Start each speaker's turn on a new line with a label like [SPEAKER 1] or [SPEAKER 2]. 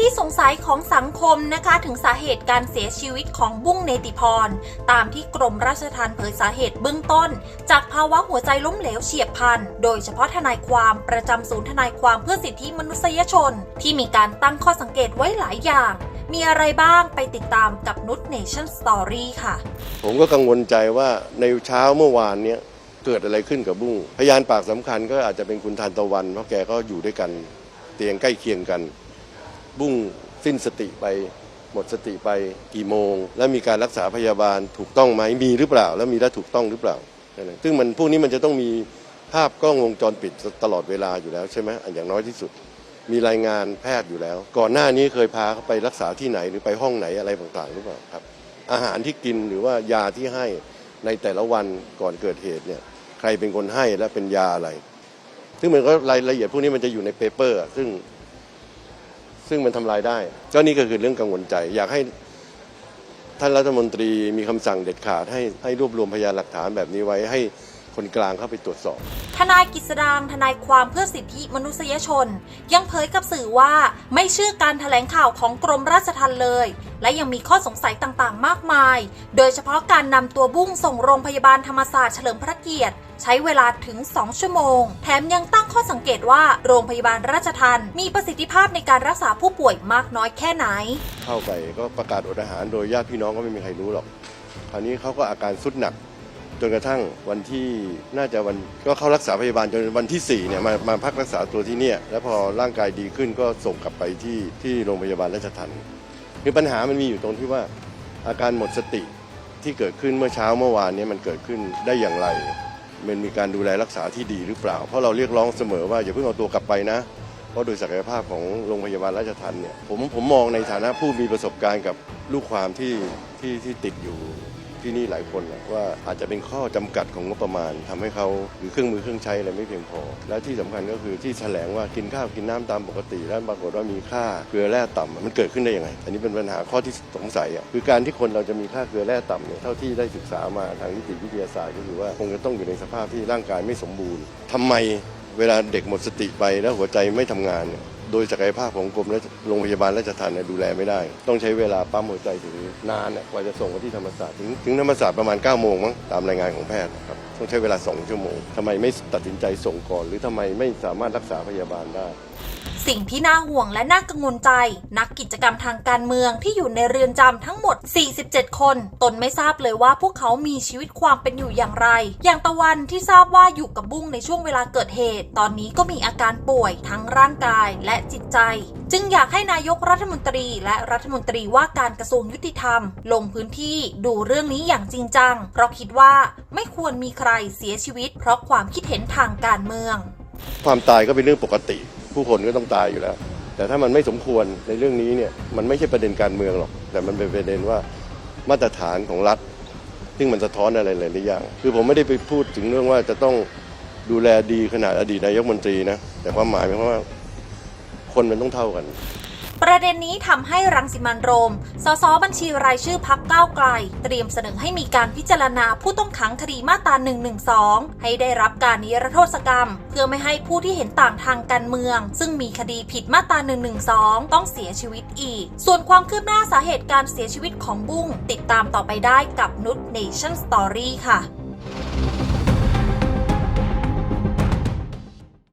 [SPEAKER 1] ที่สงสัยของสังคมนะคะถึงสาเหตุการเสียชีวิตของบุ้งเนติพร ตามที่กรมราชทัณฑ์เผยสาเหตุเบื้องต้น จากภาวะหัวใจล้มเหลวเฉียบพลัน โดยเฉพาะทนายความประจำศูนย์ทนายความเพื่อสิทธิมนุษยชน ที่มีการตั้งข้อสังเกตไว้หลายอย่าง มีอะไรบ้างไปติดตามกับนุชเนชั่นสตอรี่ค่ะ
[SPEAKER 2] ผมก็กังวลใจว่าในเช้าเมื่อวานเนี้ยเกิดอะไรขึ้นกับบุ้งพยานปากสำคัญก็อาจจะเป็นคุณทานตะวัน เพราะแกก็อยู่ด้วยกัน เตียงใกล้เคียงกัน บุ้งสิ้นสติไปหมดสติไปกี่โมง แล้วมีการรักษาพยาบาลถูกต้องไหมมีหรือเปล่า แล้วมีแล้วถูกต้องหรือเปล่า ซึ่งมันพวกนี้มันจะต้องมีภาพกล้องวงจรปิดตลอดเวลาอยู่แล้วใช่ไหมอันอย่างน้อยที่สุด มีรายงานแพทย์อยู่แล้ว ก่อนหน้านี้เคยพาเขาไปรักษาที่ไหนหรือไปห้องไหนอะไรต่างๆหรือเปล่าครับ อาหารที่กินหรือว่ายาที่ให้ในแต่ละวันก่อนเกิดเหตุเนี่ยใครเป็นคนให้และเป็นยาอะไร ซึ่งมันก็รายละเอียดพวกนี้มันจะอยู่ในเปเปอร์ ซึ่ง ซึ่งมันทำลายได้ ก็นี่ก็คือเรื่องกังวลใจ อยากให้ท่านรัฐมนตรีมีคำสั่งเด็ดขาดให้ให้รวบรวมพยานหลักฐานแบบนี้ไว้ให้ คนกลางเข้าไปตรวจสอบ
[SPEAKER 1] ทนายกิษดางทนายความเพื่อสิทธิมนุษยชน ยังเผยกับสื่อว่าไม่เชื่อการถแถลงข่าวของกรมราชทัณฑ์เลย และยังมีข้อสงสัยต่างๆ มากมาย โดยเฉพาะการนำตัวบุ้งส่งโรงพยาบาลธรรมศาสตร์เฉลิมพระเกียรติใช้เวลาถึง 2 ชั่วโมง แถมยังตั้งข้อสังเกตว่าโรงพยาบาลราชทัณฑ์มีประสิทธิภาพในการรักษาผู้ป่วยมากน้อยแค่ไหน
[SPEAKER 2] เข้าไปก็ประกาศอดอาหารโดยญาติพี่น้องก็ไม่มีใครรู้หรอกคราวนี้เขาก็อาการสุดหนัก จนกระทั่งวันที่น่าจะวันก็เข้ารักษาพยาบาลจนวันที่4เนี่ยมามาพักรักษาตัวที่เนี่ยแล้วพอร่างกายดีขึ้นก็ส่งกลับไปที่ที่โรงพยาบาลราชทัณฑ์คือปัญหามันมีอยู่ตรงที่ว่าอาการหมดสติที่เกิดขึ้นเมื่อเช้าเมื่อวานเนี้มันเกิดขึ้นได้อย่างไร มันมีการดูแลรักษาที่ดีหรือเปล่า เพราะเราเรียกร้องเสมอว่าอย่าเพิ่งเอาตัวกลับไปนะ เพราะโดยศักยภาพของโรงพยาบาลราชทัณฑ์เนี่ยผมผมมองในฐานะผู้มีประสบการณ์กับลูกความที่ที่ที่ติดอยู่ ที่นี่หลายคนนะว่าอาจจะเป็นข้อจำกัดของงบประมาณทำให้เขาหรือเครื่องมือเครื่องใช้อะไรไม่เพียงพอ และที่สำคัญก็คือที่แถลงว่ากินข้าวกินน้ำตามปกติ แล้วปรากฏว่ามีค่าเกลือแร่ต่ำมันเกิดขึ้นได้ยังไง อันนี้เป็นปัญหาข้อที่สงสัยอะคือการที่คนเราจะมีค่าเกลือแร่ต่ำเนี่ยเท่าที่ได้ศึกษามาทางนิติวิทยาศาสตร์ก็คือว่าคงจะต้องอยู่ในสภาพที่ร่างกายไม่สมบูรณ์ทำไมเวลาเด็กหมดสติไปแล้วหัวใจไม่ทำงานเนี่ย โดยศักยภาพของกรมและโรงพยาบาลราชทัณฑ์เนี่ยดูแลไม่ได้ ต้องใช้เวลาปั๊มหัวใจถึงนานเนี่ยกว่าจะส่งมาที่ธรรมศาสตร์ถึงถึงธรรมศาสตร์ประมาณ9ก้าโมงมั้งตามรายงานของแพทย์นะครับ ต้องใช้เวลา 2 ชั่วโมงทำไมไม่ตัดสินใจส่งก่อน หรือทำไมไม่สามารถรักษาพยาบาลได้
[SPEAKER 1] สิ่งที่น่าห่วงและน่ากังวลใจ นักกิจกรรมทางการเมืองที่อยู่ในเรือนจำทั้งหมด 47 คน ตนไม่ทราบเลยว่าพวกเขามีชีวิตความเป็นอยู่อย่างไร อย่างตะวันที่ทราบว่าอยู่กับบุ้งในช่วงเวลาเกิดเหตุ ตอนนี้ก็มีอาการป่วยทั้งร่างกายและจิตใจ จึงอยากให้นายกรัฐมนตรีและรัฐมนตรีว่าการกระทรวงยุติธรรม ลงพื้นที่ดูเรื่องนี้อย่างจริงจัง เพราะคิดว่าไม่ควรมีใครเสียชีวิต เพราะความคิดเห็นทางการเมือง
[SPEAKER 2] ความตายก็เป็นเรื่องปกติ ผู้คนก็ต้องตายอยู่แล้ว แต่ถ้ามันไม่สมควรในเรื่องนี้เนี่ยมันไม่ใช่ประเด็นการเมืองหรอก แต่มันเป็นประเด็นว่ามาตรฐานของรัฐ ซึ่งมันสะท้อนอะไรหลายๆอย่าง คือผมไม่ได้ไปพูดถึงเรื่องว่าจะต้องดูแลดีขนาดอดีตนายกมนตรีนะแต่ความหมายหมายความว่า คนมันต้องเท่ากัน
[SPEAKER 1] ประเด็นนี้ทำให้รังสิมันโรม สสบัญชีรายชื่อพักก้าวไกล เตรียมเสนอให้มีการพิจารณาผู้ต้องขังคดีมาตรา 112 ให้ได้รับการนิรโทษกรรม เพื่อไม่ให้ผู้ที่เห็นต่างทางการเมือง ซึ่งมีคดีผิดมาตรา 112 ต้องเสียชีวิตอีก ส่วนความคืบหน้าสาเหตุการเสียชีวิตของบุ้งติดตามต่อไปได้กับนุชเนชั่นสตอรี่ค่ะ